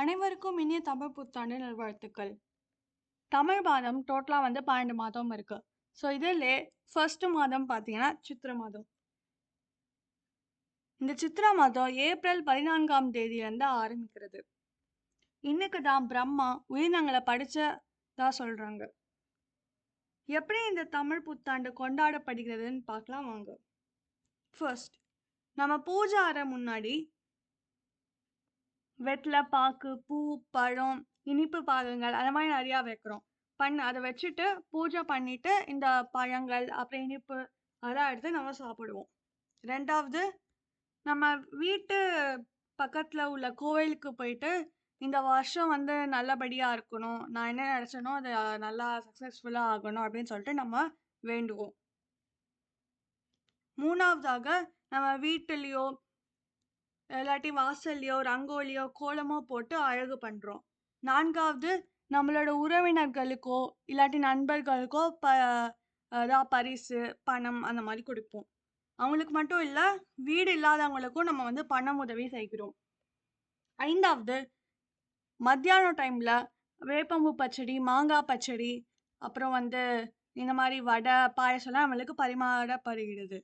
அனைவருக்கும் இனிய தமிழ் புத்தாண்டு நல்வாழ்த்துக்கள். தமிழ் மாதம் டோட்டலாக வந்து பன்னெண்டு மாதம் இருக்கு. ஸோ இதில் ஃபர்ஸ்ட் மாதம் பார்த்தீங்கன்னா சித்திர மாதம். இந்த சித்திரா மாதம் ஏப்ரல் பதினான்காம் தேதியிலேருந்து ஆரம்பிக்கிறது. இன்னைக்கு தான் பிரம்மா உயிரினங்களை படித்ததா சொல்கிறாங்க எப்படி இந்த தமிழ் புத்தாண்டு கொண்டாடப்படுகிறதுன்னு பார்க்கலாம் வாங்க. ஃபர்ஸ்ட் நம்ம பூஜை அறை முன்னாடி வெற்றிலை பாக்கு பூ பழம் இனிப்பு பாகங்கள் அந்த மாதிரி நிறையா வைக்கிறோம். பண்ண அதை வச்சுட்டு பூஜை பண்ணிட்டு இந்த பழங்கள் அப்புறம் இனிப்பு அதெல்லாம் எடுத்து நம்ம சாப்பிடுவோம். ரெண்டாவது நம்ம வீட்டு பக்கத்தில் உள்ள கோவிலுக்கு போயிட்டு இந்த வருஷம் வந்து நல்லபடியாக இருக்கணும். நான் என்ன நினச்சேனோ அது நல்லா சக்ஸஸ்ஃபுல்லாக ஆகணும் அப்படின்னு சொல்லிட்டு நம்ம வேண்டுவோம். மூணாவதாக நம்ம வீட்டுலேயோ இல்லாட்டி வாசல்லையோ ரங்கோலியோ கோலமோ போட்டு அழகு பண்ணுறோம் நான்காவது நம்மளோட உறவினர்களுக்கோ இல்லாட்டி நண்பர்களுக்கோ ப அதான் பரிசு பணம் அந்த மாதிரி கொடுப்போம். அவங்களுக்கு மட்டும் இல்லை வீடு இல்லாதவங்களுக்கும் நம்ம வந்து பணம் உதவி செய்கிறோம். ஐந்தாவது மத்தியானம் டைமில் வேப்பம்பூ பச்சடி மாங்காய் பச்சடி அப்புறம் வந்து இந்த மாதிரி வடை பாயசம்லாம் நம்மளுக்கு பரிமாறப்படுகிறது.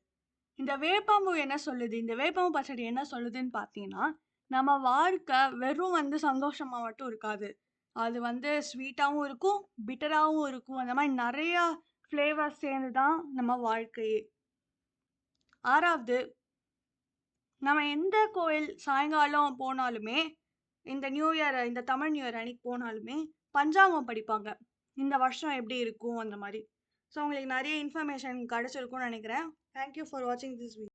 இந்த வேப்பம்பூ என்ன சொல்லுது? இந்த வேப்பம்பூ பச்சடி என்ன சொல்லுதுன்னு பார்த்தீங்கன்னா நம்ம வாழ்க்கை வெறும் வந்து சந்தோஷமா மட்டும் இருக்காது. அது வந்து ஸ்வீட்டாகவும் இருக்கும் பிட்டராகவும் இருக்கும். அந்த மாதிரி நிறையா ஃப்ளேவர்ஸ் சேர்ந்து தான் நம்ம வாழ்க்கையே. ஆறாவது நம்ம எந்த கோயில் சாயங்காலம் போனாலுமே இந்த நியூ இயர் இந்த தமிழ் நியூ இயர் அன்னைக்கு போனாலுமே பஞ்சாங்கம் படிப்பாங்க. இந்த வருஷம் எப்படி இருக்கும்? அந்த மாதிரி. ஸோ உங்களுக்கு நிறைய இன்ஃபர்மேஷன் கிடச்சிருக்கும்னு நினைக்கிறேன். தேங்க்யூ ஃபார் வாட்சிங் திஸ் வீடியோ